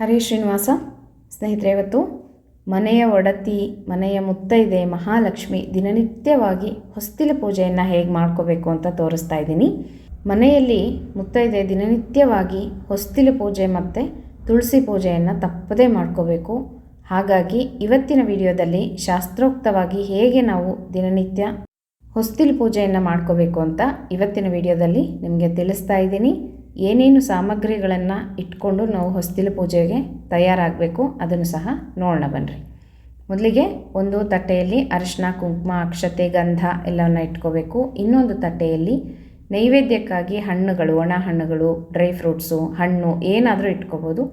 ಹರೇ ಶ್ರೀನಿವಾಸ. ಸ್ನೇಹಿತರೆ, ಇವತ್ತು ಮನೆಯ ಒಡತಿ, ಮನೆಯ ಮುತ್ತೈದೆ, ಮಹಾಲಕ್ಷ್ಮಿ ದಿನನಿತ್ಯವಾಗಿ ಹೊಸ್ತಿಲ ಪೂಜೆಯನ್ನು ಹೇಗೆ ಮಾಡ್ಕೋಬೇಕು ಅಂತ ತೋರಿಸ್ತಾ ಇದ್ದೀನಿ. ಮನೆಯಲ್ಲಿ ಮುತ್ತೈದೆ ದಿನನಿತ್ಯವಾಗಿ ಹೊಸ್ತಿಲ ಪೂಜೆ ಮತ್ತು ತುಳಸಿ ಪೂಜೆಯನ್ನು ತಪ್ಪದೇ ಮಾಡ್ಕೋಬೇಕು. ಹಾಗಾಗಿ ಇವತ್ತಿನ ವಿಡಿಯೋದಲ್ಲಿ ಶಾಸ್ತ್ರೋಕ್ತವಾಗಿ ಹೇಗೆ ನಾವು ದಿನನಿತ್ಯ ಹೊಸ್ತಿಲು ಪೂಜೆಯನ್ನು ಮಾಡ್ಕೋಬೇಕು ಅಂತ ಇವತ್ತಿನ ವಿಡಿಯೋದಲ್ಲಿ ನಿಮಗೆ ತಿಳಿಸ್ತಾ ಇದ್ದೀನಿ. ಏನೇನು ಸಾಮಗ್ರಿಗಳನ್ನು ಇಟ್ಕೊಂಡು ನಾವು ಹೊಸ್ತಿಲು ಪೂಜೆಗೆ ತಯಾರಾಗಬೇಕು, ಅದನ್ನು ಸಹ ನೋಡೋಣ ಬನ್ನಿರಿ ಮೊದಲಿಗೆ ಒಂದು ತಟ್ಟೆಯಲ್ಲಿ ಅರಿಶಿನ, ಕುಂಕುಮ, ಅಕ್ಷತೆ, ಗಂಧ ಎಲ್ಲವನ್ನು ಇಟ್ಕೋಬೇಕು. ಇನ್ನೊಂದು ತಟ್ಟೆಯಲ್ಲಿ ನೈವೇದ್ಯಕ್ಕಾಗಿ ಹಣ್ಣುಗಳು, ಒಣ ಹಣ್ಣುಗಳು, ಡ್ರೈ ಫ್ರೂಟ್ಸು, ಹಣ್ಣು ಏನಾದರೂ ಇಟ್ಕೋಬೋದು.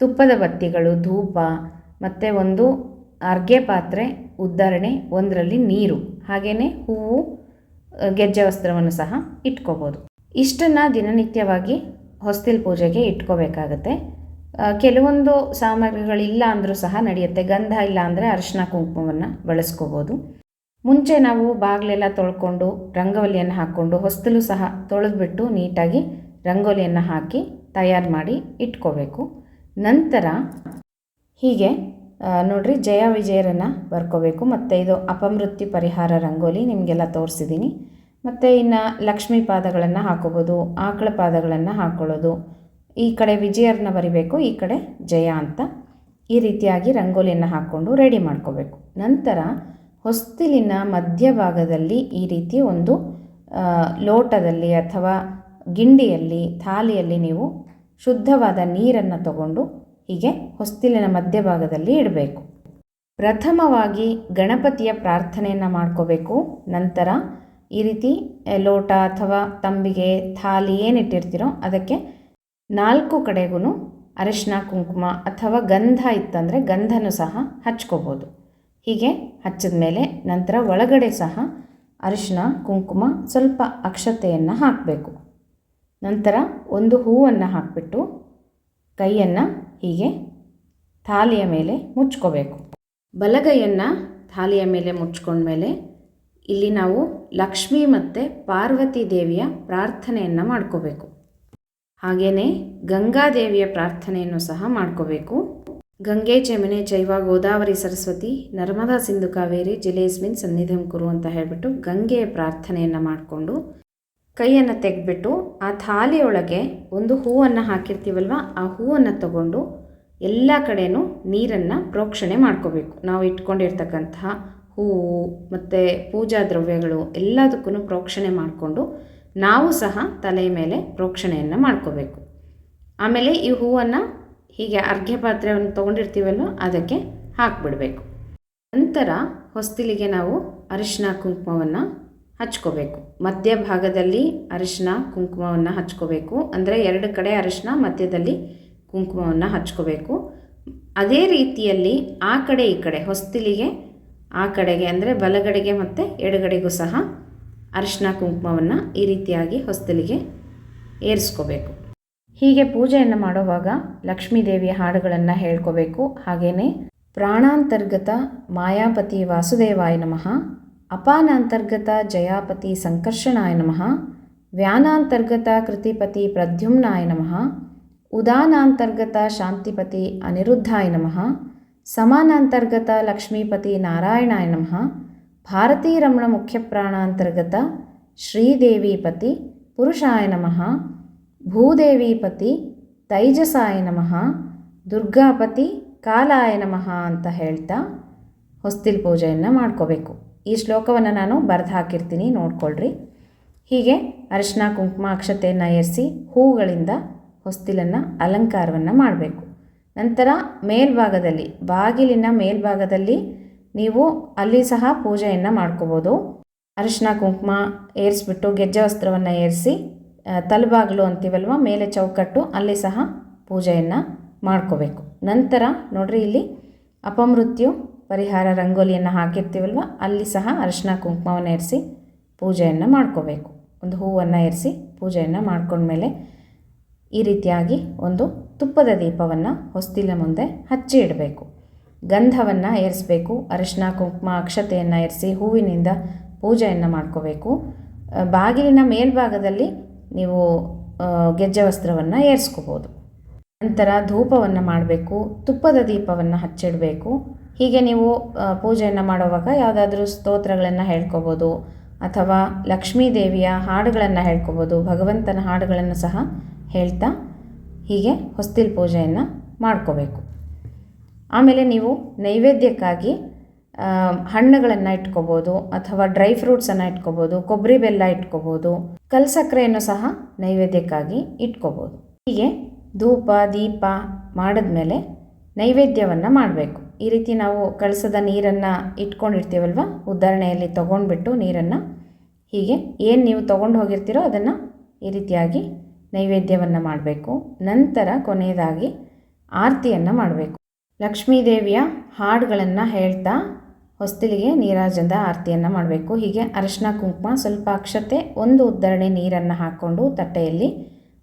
ತುಪ್ಪದ ಬತ್ತಿಗಳು, ಧೂಪ, ಮತ್ತು ಒಂದು ಅರ್ಗೆ ಪಾತ್ರೆ ಉದ್ಧರಣೆ ಒಂದರಲ್ಲಿ ನೀರು ಹಾಗೆಯೇ ಹೂವು, ಗೆಜ್ಜೆ ವಸ್ತ್ರವನ್ನು ಸಹ ಇಟ್ಕೋಬೋದು. ಇಷ್ಟನ್ನು ದಿನನಿತ್ಯವಾಗಿ ಹೊಸ್ತಿಲ್ ಪೂಜೆಗೆ ಇಟ್ಕೋಬೇಕಾಗತ್ತೆ. ಕೆಲವೊಂದು ಸಾಮಗ್ರಿಗಳಿಲ್ಲ ಅಂದರೂ ಸಹ ನಡೆಯುತ್ತೆ. ಗಂಧ ಇಲ್ಲ ಅಂದರೆ ಅರಿಶಿನ ಕುಂಕುಮವನ್ನು ಬಳಸ್ಕೋಬೋದು. ಮುಂಚೆ ನಾವು ಬಾಗಿಲೆಲ್ಲ ತೊಳ್ಕೊಂಡು ರಂಗೋಲಿಯನ್ನು ಹಾಕ್ಕೊಂಡು ಹೊಸ್ತಲು ಸಹ ತೊಳೆದ್ಬಿಟ್ಟು ನೀಟಾಗಿ ರಂಗೋಲಿಯನ್ನು ಹಾಕಿ ತಯಾರು ಮಾಡಿ ಇಟ್ಕೋಬೇಕು. ನಂತರ ಹೀಗೆ ನೋಡ್ರಿ ಜಯ ವಿಜಯರನ್ನು ಬರ್ಕೋಬೇಕು. ಮತ್ತು ಇದು ಅಪಮೃತ್ಯು ಪರಿಹಾರ ರಂಗೋಲಿ ನಿಮಗೆಲ್ಲ ತೋರಿಸಿದ್ದೀನಿ ಮತ್ತು ಇನ್ನು ಲಕ್ಷ್ಮೀ ಪಾದಗಳನ್ನು ಹಾಕೋಬೋದು, ಆಕಳ ಪಾದಗಳನ್ನು ಹಾಕ್ಕೊಳ್ಳೋದು ಈ ಕಡೆ ವಿಜಯರನ್ನ ಬರಿಬೇಕು, ಈ ಕಡೆ ಜಯ ಅಂತ. ಈ ರೀತಿಯಾಗಿ ರಂಗೋಲಿಯನ್ನು ಹಾಕ್ಕೊಂಡು ರೆಡಿ ಮಾಡ್ಕೋಬೇಕು. ನಂತರ ಹೊಸ್ತಿಲಿನ ಮಧ್ಯಭಾಗದಲ್ಲಿ ಈ ರೀತಿ ಒಂದು ಲೋಟದಲ್ಲಿ ಅಥವಾ ಗಿಂಡಿಯಲ್ಲಿ, ಥಾಲಿಯಲ್ಲಿ ನೀವು ಶುದ್ಧವಾದ ನೀರನ್ನು ತಗೊಂಡು ಹೀಗೆ ಹೊಸ್ತಿಲಿನ ಮಧ್ಯಭಾಗದಲ್ಲಿ ಇಡಬೇಕು. ಪ್ರಥಮವಾಗಿ ಗಣಪತಿಯ ಪ್ರಾರ್ಥನೆಯನ್ನು ಮಾಡ್ಕೋಬೇಕು. ನಂತರ ಈ ರೀತಿ ಲೋಟ ಅಥವಾ ತಂಬಿಗೆ ಥಾಲಿ ಏನಿಟ್ಟಿರ್ತೀರೋ ಅದಕ್ಕೆ ನಾಲ್ಕು ಕಡೆಗೂ ಅರಿಶಿನ ಕುಂಕುಮ ಅಥವಾ ಗಂಧ ಇತ್ತಂದರೆ ಗಂಧನೂ ಸಹ ಹಚ್ಕೋಬೋದು. ಹೀಗೆ ಹಚ್ಚಿದ ಮೇಲೆ ನಂತರ ಒಳಗಡೆ ಸಹ ಅರಿಶಿನ ಕುಂಕುಮ ಸ್ವಲ್ಪ ಅಕ್ಷತೆಯನ್ನು ಹಾಕಬೇಕು. ನಂತರ ಒಂದು ಹೂವನ್ನು ಹಾಕಿಬಿಟ್ಟು ಕೈಯನ್ನು ಹೀಗೆ ಥಾಲಿಯ ಮೇಲೆ ಮುಚ್ಕೋಬೇಕು. ಬಲಗೈಯನ್ನು ಥಾಲಿಯ ಮೇಲೆ ಮುಚ್ಕೊಂಡ್ಮೇಲೆ ಇಲ್ಲಿ ನಾವು ಲಕ್ಷ್ಮಿ ಮತ್ತು ಪಾರ್ವತಿ ದೇವಿಯ ಪ್ರಾರ್ಥನೆಯನ್ನು ಮಾಡ್ಕೋಬೇಕು. ಹಾಗೆಯೇ ಗಂಗಾದೇವಿಯ ಪ್ರಾರ್ಥನೆಯನ್ನು ಸಹ ಮಾಡ್ಕೋಬೇಕು. ಗಂಗೆ, ಚಮನೆ, ಜೈವ, ಗೋದಾವರಿ, ಸರಸ್ವತಿ, ನರ್ಮದಾ ಸಿಂಧು ಕಾವೇರಿ, ಜಿಲೇಸ್ಮಿನ್, ಸನ್ನಿಧಂ ಕುರು ಅಂತ ಹೇಳಿಬಿಟ್ಟು ಗಂಗೆಯ ಪ್ರಾರ್ಥನೆಯನ್ನು ಮಾಡಿಕೊಂಡು ಕೈಯನ್ನು ತೆಗೆದ್ಬಿಟ್ಟು ಆ ಥಾಲಿಯೊಳಗೆ ಒಂದು ಹೂವನ್ನು ಹಾಕಿರ್ತೀವಲ್ವ, ಆ ಹೂವನ್ನು ತಗೊಂಡು ಎಲ್ಲ ಕಡೆಯೂ ನೀರನ್ನು ಪ್ರೋಕ್ಷಣೆ ಮಾಡ್ಕೋಬೇಕು. ನಾವು ಇಟ್ಕೊಂಡಿರ್ತಕ್ಕಂತಹ ಹೂವು, ಮತ್ತು ಪೂಜಾ ದ್ರವ್ಯಗಳು ಎಲ್ಲದಕ್ಕೂ ಪ್ರೋಕ್ಷಣೆ ಮಾಡಿಕೊಂಡು ನಾವು ಸಹ ತಲೆಯ ಮೇಲೆ ಪ್ರೋಕ್ಷಣೆಯನ್ನು ಮಾಡ್ಕೋಬೇಕು. ಆಮೇಲೆ ಈ ಹೂವನ್ನು ಹೀಗೆ ಅರ್ಘ್ಯ ಪಾತ್ರೆಯನ್ನು ತೊಗೊಂಡಿರ್ತೀವಲ್ವ ಅದಕ್ಕೆ ಹಾಕಿಬಿಡಬೇಕು. ನಂತರ ಹೊಸ್ತಿಲಿಗೆ ನಾವು ಅರಿಶಿನ ಕುಂಕುಮವನ್ನು ಹಚ್ಕೋಬೇಕು. ಮಧ್ಯಭಾಗದಲ್ಲಿ ಅರಿಶಿನ ಕುಂಕುಮವನ್ನು ಹಚ್ಕೋಬೇಕು. ಅಂದರೆ ಎರಡು ಕಡೆ ಅರಿಶಿನ, ಮಧ್ಯದಲ್ಲಿ ಕುಂಕುಮವನ್ನು ಹಚ್ಕೋಬೇಕು. ಅದೇ ರೀತಿಯಲ್ಲಿ ಆ ಕಡೆ ಈ ಕಡೆ ಹೊಸ್ತಿಲಿಗೆ ಆ ಕಡೆಗೆ ಅಂದರೆ ಬಲಗಡೆಗೆ ಮತ್ತು ಎಡಗಡೆಗೂ ಸಹ ಅರಿಶಿನ ಕುಂಕುಮವನ್ನು ಈ ರೀತಿಯಾಗಿ ಹೊಸ್ತಲಿಗೆ ಏರಿಸ್ಕೋಬೇಕು. ಹೀಗೆ ಪೂಜೆಯನ್ನು ಮಾಡುವಾಗ ಲಕ್ಷ್ಮೀ ದೇವಿಯ ಹಾಡುಗಳನ್ನು ಹೇಳ್ಕೋಬೇಕು. ಹಾಗೆಯೇ ಪ್ರಾಣಾಂತರ್ಗತ ಮಾಯಾಪತಿ ವಾಸುದೇವಾಯ ನಮಃ, ಅಪಾನಾಂತರ್ಗತ ಜಯಾಪತಿ ಸಂಕರ್ಷಣಾಯ ನಮಃ, ವ್ಯಾನಾಂತರ್ಗತ ಕೃತಿಪತಿ ಪ್ರದ್ಯುಮ್ನಾಯ ನಮಃ, ಉದಾನಾಂತರ್ಗತ ಶಾಂತಿಪತಿ ಅನಿರುದ್ಧಾಯ ನಮಃ ಸಮಾನಾಂತರ್ಗತ ಲಕ್ಷ್ಮೀಪತಿ ನಾರಾಯಣಾಯ ನಮಃ. ಭಾರತೀ ರಮಣ ಮುಖ್ಯ ಪ್ರಾಣಾಂತರ್ಗತ ಶ್ರೀದೇವಿಪತಿ ಪುರುಷಾಯ ನಮಃ. ಭೂದೇವಿಪತಿ ತೈಜಸಾಯ ನಮಃ. ದುರ್ಗಾಪತಿ ಕಾಲಾಯ ನಮಃ ಅಂತ ಹೇಳ್ತಾ ಹೊಸ್ತಿಲ್ ಪೂಜೆಯನ್ನು ಮಾಡ್ಕೋಬೇಕು. ಈ ಶ್ಲೋಕವನ್ನು ನಾನು ಬರೆದು ಹಾಕಿರ್ತೀನಿ, ನೋಡ್ಕೊಳ್ರಿ. ಹೀಗೆ ಅರಿಶಿನ, ಕುಂಕುಮ, ಅಕ್ಷತೆಯನ್ನು ಏರಿಸಿ ಹೂಗಳಿಂದ ಹೊಸ್ತಿಲನ್ನು ಅಲಂಕಾರವನ್ನು ಮಾಡಬೇಕು. ನಂತರ ಮೇಲ್ಭಾಗದಲ್ಲಿ, ಬಾಗಿಲಿನ ಮೇಲ್ಭಾಗದಲ್ಲಿ ನೀವು ಅಲ್ಲಿ ಸಹ ಪೂಜೆಯನ್ನು ಮಾಡ್ಕೋಬೋದು. ಅರಿಶಿನ ಕುಂಕುಮ ಏರಿಸ್ಬಿಟ್ಟು ಗೆಜ್ಜೆ ವಸ್ತ್ರವನ್ನು ಏರಿಸಿ ತಲೆಬಾಗಿಲು ಅಂತೀವಲ್ವ, ಮೇಲೆ ಚೌಕಟ್ಟು, ಅಲ್ಲಿ ಸಹ ಪೂಜೆಯನ್ನು ಮಾಡ್ಕೋಬೇಕು. ನಂತರ ನೋಡ್ರಿ ಇಲ್ಲಿ ಅಪಮೃತ್ಯು ಪರಿಹಾರ ರಂಗೋಲಿಯನ್ನು ಹಾಕಿರ್ತೀವಲ್ವ, ಅಲ್ಲಿ ಸಹ ಅರಿಶಿನ ಕುಂಕುಮವನ್ನು ಏರಿಸಿ ಪೂಜೆಯನ್ನು ಮಾಡ್ಕೋಬೇಕು. ಒಂದು ಹೂವನ್ನು ಏರಿಸಿ ಪೂಜೆಯನ್ನು ಮಾಡ್ಕೊಂಡ್ಮೇಲೆ ಈ ರೀತಿಯಾಗಿ ಒಂದು ತುಪ್ಪದ ದೀಪವನ್ನು ಹೊಸ್ತಿಲ ಮುಂದೆ ಹಚ್ಚಿ ಇಡಬೇಕು. ಗಂಧವನ್ನು ಏರಿಸಬೇಕು. ಅರಿಶಿನ ಕುಂಕುಮ, ಅಕ್ಷತೆಯನ್ನು ಏರಿಸಿ ಹೂವಿನಿಂದ ಪೂಜೆಯನ್ನು ಮಾಡ್ಕೋಬೇಕು. ಬಾಗಿಲಿನ ಮೇಲ್ಭಾಗದಲ್ಲಿ ನೀವು ಗೆಜ್ಜೆ ವಸ್ತ್ರವನ್ನು ಏರಿಸ್ಕೋಬೋದು. ನಂತರ ಧೂಪವನ್ನು ಮಾಡಬೇಕು. ತುಪ್ಪದ ದೀಪವನ್ನು ಹಚ್ಚಿಡಬೇಕು. ಹೀಗೆ ನೀವು ಪೂಜೆಯನ್ನು ಮಾಡುವಾಗ ಯಾವುದಾದ್ರೂ ಸ್ತೋತ್ರಗಳನ್ನು ಹೇಳ್ಕೋಬೋದು. ಅಥವಾ ಲಕ್ಷ್ಮೀ ದೇವಿಯ ಹಾಡುಗಳನ್ನು ಹೇಳ್ಕೋಬೋದು. ಭಗವಂತನ ಹಾಡುಗಳನ್ನು ಸಹ ಹೇಳ್ತಾ ಹೀಗೆ ಹೊಸ್ತಿಲ್ ಪೂಜೆಯನ್ನು ಮಾಡ್ಕೋಬೇಕು. ಆಮೇಲೆ ನೀವು ನೈವೇದ್ಯಕ್ಕಾಗಿ ಹಣ್ಣುಗಳನ್ನು ಇಟ್ಕೋಬೋದು ಅಥವಾ ಡ್ರೈ ಫ್ರೂಟ್ಸನ್ನು ಇಟ್ಕೋಬೋದು ಕೊಬ್ಬರಿ ಬೆಲ್ಲ ಇಟ್ಕೋಬೋದು ಕಲ್ಸಕ್ಕರೆಯನ್ನು ಸಹ ನೈವೇದ್ಯಕ್ಕಾಗಿ ಇಟ್ಕೋಬೋದು. ಹೀಗೆ ಧೂಪ, ದೀಪ ಮಾಡಿದ್ಮೇಲೆ ನೈವೇದ್ಯವನ್ನು ಮಾಡಬೇಕು. ಈ ರೀತಿ ನಾವು ಕಳಸದ ನೀರನ್ನು ಇಟ್ಕೊಂಡಿರ್ತೀವಲ್ವ? ಉದಾಹರಣೆಯಲ್ಲಿ ತೊಗೊಂಡ್ಬಿಟ್ಟು ನೀರನ್ನು ಹೀಗೆ ಏನು ನೀವು ತೊಗೊಂಡು ಹೋಗಿರ್ತೀರೋ ಅದನ್ನು ಈ ರೀತಿಯಾಗಿ ನೈವೇದ್ಯವನ್ನು ಮಾಡಬೇಕು. ನಂತರ ಕೊನೆಯದಾಗಿ ಆರತಿಯನ್ನು ಮಾಡಬೇಕು. ಲಕ್ಷ್ಮೀದೇವಿಯ ಹಾಡುಗಳನ್ನು ಹೇಳ್ತಾ ಹೊಸ್ತಿಲಿಗೆ ನೀರಾಜಂದ ಆರತಿಯನ್ನು ಮಾಡಬೇಕು. ಹೀಗೆ ಅರಶಿನ ಕುಂಕುಮ ಸ್ವಲ್ಪ ಅಕ್ಷತೆ ಒಂದು ಉದ್ದರಣೆ ನೀರನ್ನು ಹಾಕ್ಕೊಂಡು ತಟ್ಟೆಯಲ್ಲಿ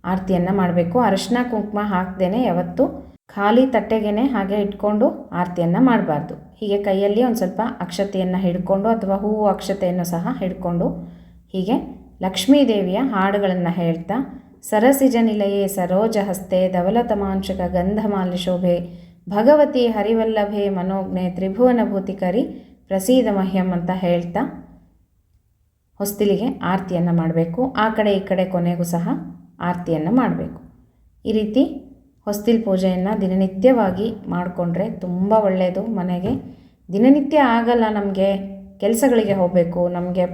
ಆರತಿಯನ್ನು ಮಾಡಬೇಕು. ಅರಶಿನ ಕುಂಕುಮ ಹಾಕ್ದೇ ಯಾವತ್ತು ಖಾಲಿ ತಟ್ಟೆಗೇನೆ ಹಾಗೆ ಇಟ್ಕೊಂಡು ಆರತಿಯನ್ನು ಮಾಡಬಾರ್ದು. ಹೀಗೆ ಕೈಯಲ್ಲಿ ಒಂದು ಸ್ವಲ್ಪ ಅಕ್ಷತೆಯನ್ನು ಹಿಡ್ಕೊಂಡು ಅಥವಾ ಹೂವು ಅಕ್ಷತೆಯನ್ನು ಸಹ ಹಿಡ್ಕೊಂಡು ಹೀಗೆ ಲಕ್ಷ್ಮೀದೇವಿಯ ಹಾಡುಗಳನ್ನು ಹೇಳ್ತಾ ಸರಸಿಜ ಸರೋಜಹಸ್ತೆ ಸರೋಜ ಹಸ್ತೆ ಧವಲತಮಾಂಶಕ ಗಂಧಮಾಲ್ಯ ಶೋಭೆ, ಭಗವತಿ ಹರಿವಲ್ಲಭೆ ಮನೋಜ್ಞೆ ತ್ರಿಭುವನ ಭೂತಿಕರಿ ಪ್ರಸೀದ ಮಹ್ಯಂ ಅಂತ ಹೇಳ್ತಾ ಹೊಸ್ತಿಲಿಗೆ ಆರತಿಯನ್ನು ಮಾಡಬೇಕು. ಆ ಕಡೆ ಈ ಕಡೆ ಕೊನೆಗೂ ಸಹ ಆರತಿಯನ್ನು ಮಾಡಬೇಕು. ಈ ರೀತಿ ಹೊಸ್ತಿಲ್ ಪೂಜೆಯನ್ನು ದಿನನಿತ್ಯವಾಗಿ ಮಾಡಿಕೊಂಡ್ರೆ ತುಂಬ ಒಳ್ಳೆಯದು ಮನೆಗೆ ದಿನನಿತ್ಯ ಆಗಲ್ಲ ನಮಗೆ ಕೆಲಸಗಳಿಗೆ ಹೋಗಬೇಕು. ನಮಗೆ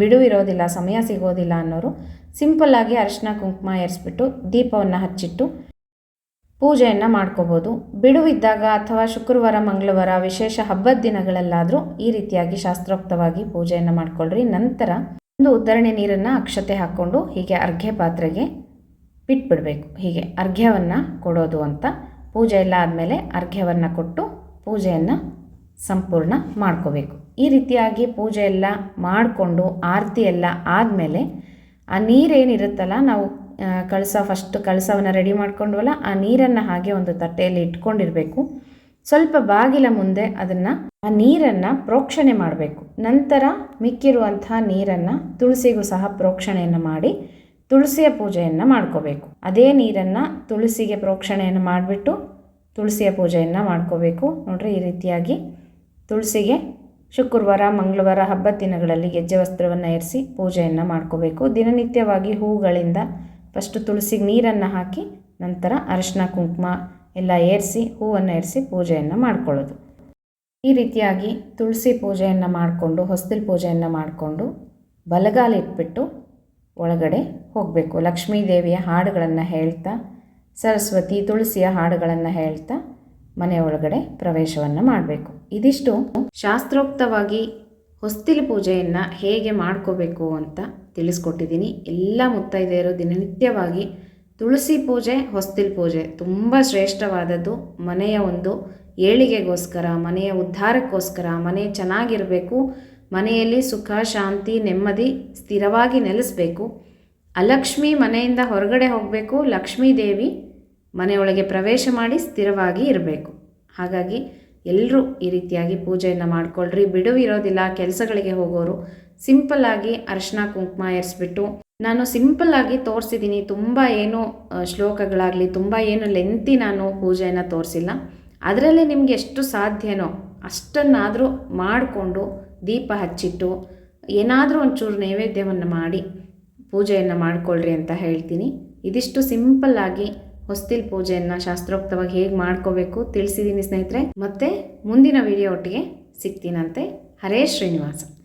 ಬಿಡುವಿರೋದಿಲ್ಲ, ಸಮಯ ಸಿಗೋದಿಲ್ಲ ಅನ್ನೋರು ಸಿಂಪಲ್ಲಾಗಿ ಅರಿಶಿನ ಕುಂಕುಮ ಏರಿಸ್ಬಿಟ್ಟು ದೀಪವನ್ನು ಹಚ್ಚಿಟ್ಟು ಪೂಜೆಯನ್ನು ಮಾಡ್ಕೋಬೋದು. ಬಿಡುವಿದ್ದಾಗ ಅಥವಾ ಶುಕ್ರವಾರ, ಮಂಗಳವಾರ ವಿಶೇಷ ಹಬ್ಬದ ದಿನಗಳಲ್ಲಾದರೂ ಈ ರೀತಿಯಾಗಿ ಶಾಸ್ತ್ರೋಕ್ತವಾಗಿ ಪೂಜೆಯನ್ನು ಮಾಡ್ಕೊಳ್ರಿ. ನಂತರ ಒಂದು ಉದ್ದರಣೆ ನೀರನ್ನು ಅಕ್ಷತೆ ಹಾಕ್ಕೊಂಡು ಹೀಗೆ ಅರ್ಘ್ಯ ಪಾತ್ರೆಗೆ ಬಿಟ್ಬಿಡಬೇಕು ಹೀಗೆ ಅರ್ಘ್ಯವನ್ನು ಕೊಡೋದು ಅಂತ. ಪೂಜೆ ಎಲ್ಲ ಆದಮೇಲೆ ಅರ್ಘ್ಯವನ್ನು ಕೊಟ್ಟು ಪೂಜೆಯನ್ನು ಸಂಪೂರ್ಣ ಮಾಡ್ಕೋಬೇಕು. ಈ ರೀತಿಯಾಗಿ ಪೂಜೆ ಎಲ್ಲ ಮಾಡಿಕೊಂಡು, ಆರತಿ ಎಲ್ಲ ಆದಮೇಲೆ ಆ ನೀರೇನಿರುತ್ತಲ್ಲ ನಾವು ಕಳಸ ಫಸ್ಟ್ ಕಳಸವನ್ನು ರೆಡಿ ಮಾಡ್ಕೊಂಡ್ವಲ್ಲ, ಆ ನೀರನ್ನು ಹಾಗೆ ಒಂದು ತಟ್ಟೆಯಲ್ಲಿ ಇಟ್ಕೊಂಡಿರಬೇಕು. ಸ್ವಲ್ಪ ಬಾಗಿಲ ಮುಂದೆ ಅದನ್ನು, ಆ ನೀರನ್ನು ಪ್ರೋಕ್ಷಣೆ ಮಾಡಬೇಕು. ನಂತರ ಮಿಕ್ಕಿರುವಂತಹ ನೀರನ್ನು ತುಳಸಿಗೂ ಸಹ ಪ್ರೋಕ್ಷಣೆಯನ್ನು ಮಾಡಿ, ತುಳಸಿಯ ಪೂಜೆಯನ್ನು ಮಾಡ್ಕೋಬೇಕು. ಅದೇ ನೀರನ್ನು ತುಳಸಿಗೆ ಪ್ರೋಕ್ಷಣೆಯನ್ನು ಮಾಡಿಬಿಟ್ಟು ತುಳಸಿಯ ಪೂಜೆಯನ್ನು ಮಾಡ್ಕೋಬೇಕು. ನೋಡ್ರಿ ಈ ರೀತಿಯಾಗಿ ತುಳಸಿಗೆ ಶುಕ್ರವಾರ, ಮಂಗಳವಾರ ಹಬ್ಬ ದಿನಗಳಲ್ಲಿ ಗೆಜ್ಜೆ ವಸ್ತ್ರವನ್ನು ಏರಿಸಿ ಪೂಜೆಯನ್ನು ಮಾಡ್ಕೋಬೇಕು. ದಿನನಿತ್ಯವಾಗಿ ಹೂಗಳಿಂದ ಫಸ್ಟು ತುಳಸಿಗೆ ನೀರನ್ನು ಹಾಕಿ, ನಂತರ ಅರಿಶಿನ ಕುಂಕುಮ ಎಲ್ಲ ಏರಿಸಿ, ಹೂವನ್ನು ಏರಿಸಿ ಪೂಜೆಯನ್ನು ಮಾಡ್ಕೊಳ್ಳೋದು. ಈ ರೀತಿಯಾಗಿ ತುಳಸಿ ಪೂಜೆಯನ್ನು ಮಾಡಿಕೊಂಡು ಹೊಸ್ತಿಲ್ ಪೂಜೆಯನ್ನು ಮಾಡಿಕೊಂಡು ಬಲಗಾಲಿಟ್ಬಿಟ್ಟು ಒಳಗಡೆ ಹೋಗಬೇಕು. ಲಕ್ಷ್ಮೀ ದೇವಿಯ ಹಾಡುಗಳನ್ನು ಹೇಳ್ತಾ, ಸರಸ್ವತಿ ತುಳಸಿಯ ಹಾಡುಗಳನ್ನು ಹೇಳ್ತಾ ಮನೆ ಒಳಗಡೆ ಪ್ರವೇಶವನ್ನು ಮಾಡಬೇಕು. ಇದಿಷ್ಟು ಶಾಸ್ತ್ರೋಕ್ತವಾಗಿ ಹೊಸ್ತಿಲು ಪೂಜೆಯನ್ನು ಹೇಗೆ ಮಾಡ್ಕೋಬೇಕು ಅಂತ ತಿಳಿಸ್ಕೊಟ್ಟಿದ್ದೀನಿ ಎಲ್ಲ ಮುತ್ತೈದೆಯರು ದಿನನಿತ್ಯವಾಗಿ ತುಳಸಿ ಪೂಜೆ, ಹೊಸ್ತಿಲು ಪೂಜೆ ತುಂಬ ಶ್ರೇಷ್ಠವಾದದ್ದು. ಮನೆಯ ಒಂದು ಏಳಿಗೆಗೋಸ್ಕರ, ಮನೆಯ ಉದ್ಧಾರಕ್ಕೋಸ್ಕರ, ಮನೆ ಚೆನ್ನಾಗಿರಬೇಕು, ಮನೆಯಲ್ಲಿ ಸುಖ, ಶಾಂತಿ, ನೆಮ್ಮದಿ ಸ್ಥಿರವಾಗಿ ನೆಲೆಸಬೇಕು. ಅಲಕ್ಷ್ಮಿ ಮನೆಯಿಂದ ಹೊರಗಡೆ ಹೋಗಬೇಕು ಲಕ್ಷ್ಮೀ ದೇವಿ ಮನೆಯೊಳಗೆ ಪ್ರವೇಶ ಮಾಡಿ ಸ್ಥಿರವಾಗಿ ಇರಬೇಕು. ಹಾಗಾಗಿ ಎಲ್ಲರೂ ಈ ರೀತಿಯಾಗಿ ಪೂಜೆಯನ್ನು ಮಾಡಿಕೊಳ್ಳ್ರಿ ಬಿಡುವು ಇರೋದಿಲ್ಲ, ಕೆಲಸಗಳಿಗೆ ಹೋಗೋರು ಸಿಂಪಲ್ಲಾಗಿ ಅರಿಶಿನ, ಕುಂಕುಮ ಎರಿಸ್ಬಿಟ್ಟು ನಾನು ಸಿಂಪಲ್ಲಾಗಿ ತೋರಿಸಿದ್ದೀನಿ ತುಂಬ ಏನು ಶ್ಲೋಕಗಳಾಗಲಿ, ತುಂಬ ಏನು ಲೆಂತಿ ನಾನು ಪೂಜೆಯನ್ನು ತೋರಿಸಿಲ್ಲ. ಅದರಲ್ಲೇ ನಿಮಗೆ ಎಷ್ಟು ಸಾಧ್ಯನೋ ಅಷ್ಟನ್ನಾದರೂ ಮಾಡಿಕೊಂಡು ದೀಪ ಹಚ್ಚಿಟ್ಟು ಏನಾದರೂ ಒಂಚೂರು ನೈವೇದ್ಯವನ್ನು ಮಾಡಿ ಪೂಜೆಯನ್ನು ಮಾಡಿಕೊಳ್ಳ್ರಿ ಅಂತ ಹೇಳ್ತೀನಿ. ಇದಿಷ್ಟು ಸಿಂಪಲ್ಲಾಗಿ ಹೊಸ್ತಿಲ್ ಪೂಜೆಯನ್ನು ಶಾಸ್ತ್ರೋಕ್ತವಾಗಿ ಹೇಗೆ ಮಾಡ್ಕೋಬೇಕು ತಿಳಿಸಿದ್ದೀನಿ ಸ್ನೇಹಿತರೆ. ಮತ್ತೆ ಮುಂದಿನ ವಿಡಿಯೋ ಒಟ್ಟಿಗೆ ಸಿಗ್ತೀನಂತೆ. ಹರೇ ಶ್ರೀನಿವಾಸ.